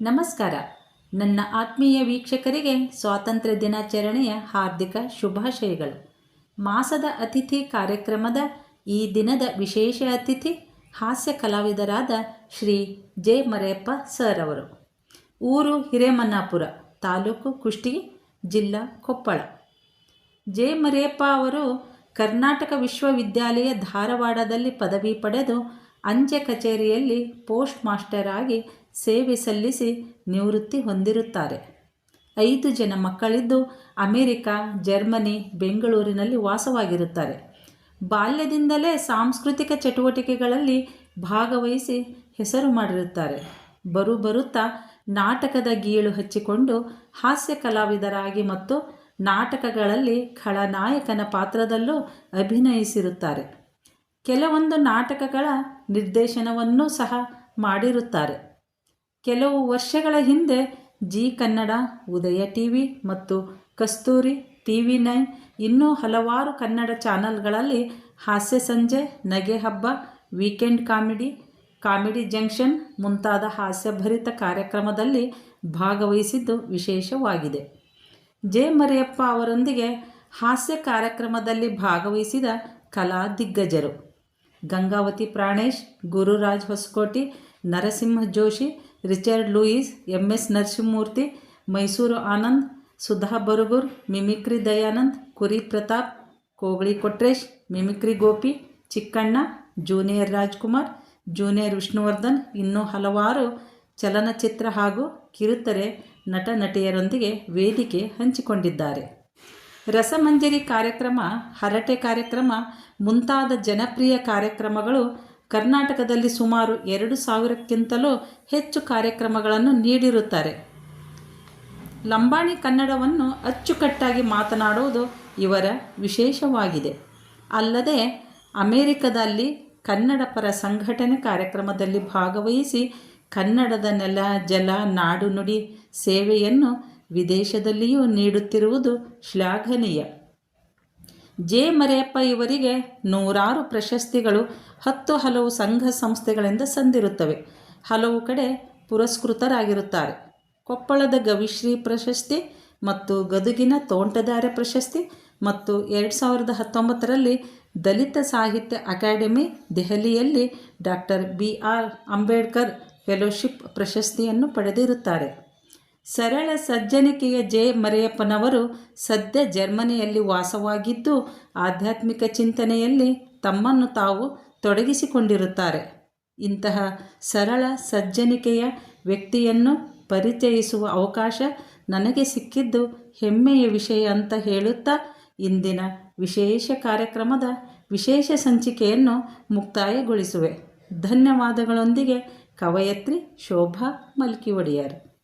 ನಮಸ್ಕಾರ. ನನ್ನ ಆತ್ಮೀಯ ವೀಕ್ಷಕರಿಗೆ ಸ್ವಾತಂತ್ರ್ಯ ದಿನಾಚರಣೆಯ ಹಾರ್ದಿಕ ಶುಭಾಶಯಗಳು. ಮಾಸದ ಅತಿಥಿ ಕಾರ್ಯಕ್ರಮದ ಈ ದಿನದ ವಿಶೇಷ ಅತಿಥಿ ಹಾಸ್ಯ ಕಲಾವಿದರಾದ ಶ್ರೀ ಜೆ. ಮರೆಯಪ್ಪ ಸರ್ ಅವರು. ಊರು ಹಿರೇಮನ್ನಾಪುರ, ತಾಲೂಕು ಕುಷ್ಟಿ ಜಿಲ್ಲಾ ಕೊಪ್ಪಳ. ಜೆ. ಮರೆಯಪ್ಪ ಅವರು ಕರ್ನಾಟಕ ವಿಶ್ವವಿದ್ಯಾಲಯ ಧಾರವಾಡದಲ್ಲಿ ಪದವಿ ಪಡೆದು ಅಂಚೆ ಕಚೇರಿಯಲ್ಲಿ ಪೋಸ್ಟ್ ಮಾಸ್ಟರ್ ಆಗಿ ಸೇವೆ ಸಲ್ಲಿಸಿ ನಿವೃತ್ತಿ ಹೊಂದಿರುತ್ತಾರೆ. ಐದು ಜನ ಮಕ್ಕಳಿದ್ದು ಅಮೆರಿಕ, ಜರ್ಮನಿ, ಬೆಂಗಳೂರಿನಲ್ಲಿ ವಾಸವಾಗಿರುತ್ತಾರೆ. ಬಾಲ್ಯದಿಂದಲೇ ಸಾಂಸ್ಕೃತಿಕ ಚಟುವಟಿಕೆಗಳಲ್ಲಿ ಭಾಗವಹಿಸಿ ಹೆಸರು ಮಾಡಿರುತ್ತಾರೆ. ಬರು ಬರುತ್ತಾ ನಾಟಕದ ಗೀಳು ಹಚ್ಚಿಕೊಂಡು ಹಾಸ್ಯ ಕಲಾವಿದರಾಗಿ ಮತ್ತು ನಾಟಕಗಳಲ್ಲಿ ಖಳನಾಯಕನ ಪಾತ್ರದಲ್ಲೂ ಅಭಿನಯಿಸಿರುತ್ತಾರೆ. ಕೆಲವೊಂದು ನಾಟಕಗಳ ನಿರ್ದೇಶನವನ್ನೂ ಸಹ ಮಾಡಿರುತ್ತಾರೆ. ಕೆಲವು ವರ್ಷಗಳ ಹಿಂದೆ Zee Kannada, Udaya T V ಮತ್ತು ಕಸ್ತೂರಿ ಟಿ ವಿ ನೈನ್ ಇನ್ನೂ ಹಲವಾರು ಕನ್ನಡ ಚಾನಲ್ಗಳಲ್ಲಿ ಹಾಸ್ಯ ಸಂಜೆ, ನಗೆ ಹಬ್ಬ, ವೀಕೆಂಡ್ ಕಾಮಿಡಿ ಕಾಮಿಡಿ ಜಂಕ್ಷನ್ ಮುಂತಾದ ಹಾಸ್ಯಭರಿತ ಕಾರ್ಯಕ್ರಮದಲ್ಲಿ ಭಾಗವಹಿಸಿದ್ದು ವಿಶೇಷವಾಗಿದೆ. ಜೆ. ಮರಿಯಪ್ಪ ಅವರೊಂದಿಗೆ ಹಾಸ್ಯ ಕಾರ್ಯಕ್ರಮದಲ್ಲಿ ಭಾಗವಹಿಸಿದ ಕಲಾ ದಿಗ್ಗಜರು. Gangavati Pranesh, Gururaj Hosakoti, Narasimha Joshi Richard Louis, M S Narasimhamurthy, Mysuru Anand, Sudha Baragur, mimicry Dayanand, Kuri Pratap Kogali Kotresh, mimicry Gopi, Chikkanna, junior Rajkumar, junior Vishnuvardhan, ಇನ್ನೂ ಹಲವಾರು ಚಲನಚಿತ್ರ ಹಾಗೂ ಕಿರುತೆರೆ ನಟ ನಟಿಯರೊಂದಿಗೆ ವೇದಿಕೆ ಹಂಚಿಕೊಂಡಿದ್ದಾರೆ. ರಸಮಂಜರಿ ಕಾರ್ಯಕ್ರಮ, ಹರಟೆ ಕಾರ್ಯಕ್ರಮ, ಮುಂತಾದ ಜನಪ್ರಿಯ ಕಾರ್ಯಕ್ರಮಗಳು ಕರ್ನಾಟಕದಲ್ಲಿ ಸುಮಾರು ಎರಡು ಸಾವಿರಕ್ಕಿಂತಲೂ ಹೆಚ್ಚು ಕಾರ್ಯಕ್ರಮಗಳನ್ನು ನೀಡಿರುತ್ತಾರೆ. ಲಂಬಾಣಿ ಕನ್ನಡವನ್ನು ಅಚ್ಚುಕಟ್ಟಾಗಿ ಮಾತನಾಡುವುದು ಇವರ ವಿಶೇಷವಾಗಿದೆ. ಅಲ್ಲದೆ, ಅಮೇರಿಕದಲ್ಲಿ ಕನ್ನಡ ಪರ ಸಂಘಟನೆ ಕಾರ್ಯಕ್ರಮದಲ್ಲಿ ಭಾಗವಹಿಸಿ ಕನ್ನಡದ ನೆಲ, ಜಲ, ನಾಡು ನುಡಿ ಸೇವೆಯನ್ನು ವಿದೇಶದಲ್ಲಿಯೂ ನೀಡುತ್ತಿರುವುದು ಶ್ಲಾಘನೀಯ. ಜೆ ಮರೆಯಪ್ಪ ಇವರಿಗೆ ನೂರಾರು ಪ್ರಶಸ್ತಿಗಳು, ಹತ್ತು ಹಲವು ಸಂಘ ಸಂಸ್ಥೆಗಳಿಂದ ಸಂದಿರುತ್ತವೆ. ಹಲವು ಕಡೆ ಪುರಸ್ಕೃತರಾಗಿರುತ್ತಾರೆ. ಕೊಪ್ಪಳದ ಗವಿಶ್ರೀ ಪ್ರಶಸ್ತಿ ಮತ್ತು ಗದುಗಿನ ತೋಂಟದಾರ್ಯ ಪ್ರಶಸ್ತಿ ಮತ್ತು ಎರಡು ಸಾವಿರದ ಹತ್ತೊಂಬತ್ತರಲ್ಲಿ ದಲಿತ ಸಾಹಿತ್ಯ ಅಕಾಡೆಮಿ ದೆಹಲಿಯಲ್ಲಿ doctor B R Ambedkar fellowship ಪ್ರಶಸ್ತಿಯನ್ನು ಪಡೆದಿರುತ್ತಾರೆ. ಸರಳ ಸಜ್ಜನಿಕೆಯ ಜೆ. ಮರೆಯಪ್ಪನವರು ಸದ್ಯ ಜರ್ಮನಿಯಲ್ಲಿ ವಾಸವಾಗಿದ್ದು, ಆಧ್ಯಾತ್ಮಿಕ ಚಿಂತನೆಯಲ್ಲಿ ತಮ್ಮನ್ನು ತಾವು ತೊಡಗಿಸಿಕೊಂಡಿರುತ್ತಾರೆ. ಇಂತಹ ಸರಳ ಸಜ್ಜನಿಕೆಯ ವ್ಯಕ್ತಿಯನ್ನು ಪರಿಚಯಿಸುವ ಅವಕಾಶ ನನಗೆ ಸಿಕ್ಕಿದ್ದು ಹೆಮ್ಮೆಯ ವಿಷಯ ಅಂತ ಹೇಳುತ್ತಾ, ಇಂದಿನ ವಿಶೇಷ ಕಾರ್ಯಕ್ರಮದ ವಿಶೇಷ ಸಂಚಿಕೆಯನ್ನು ಮುಕ್ತಾಯಗೊಳಿಸುವೆ. ಧನ್ಯವಾದಗಳೊಂದಿಗೆ ಕವಯತ್ರಿ ಶೋಭಾ ಮಲ್ಕಿ ಒಡೆಯರ್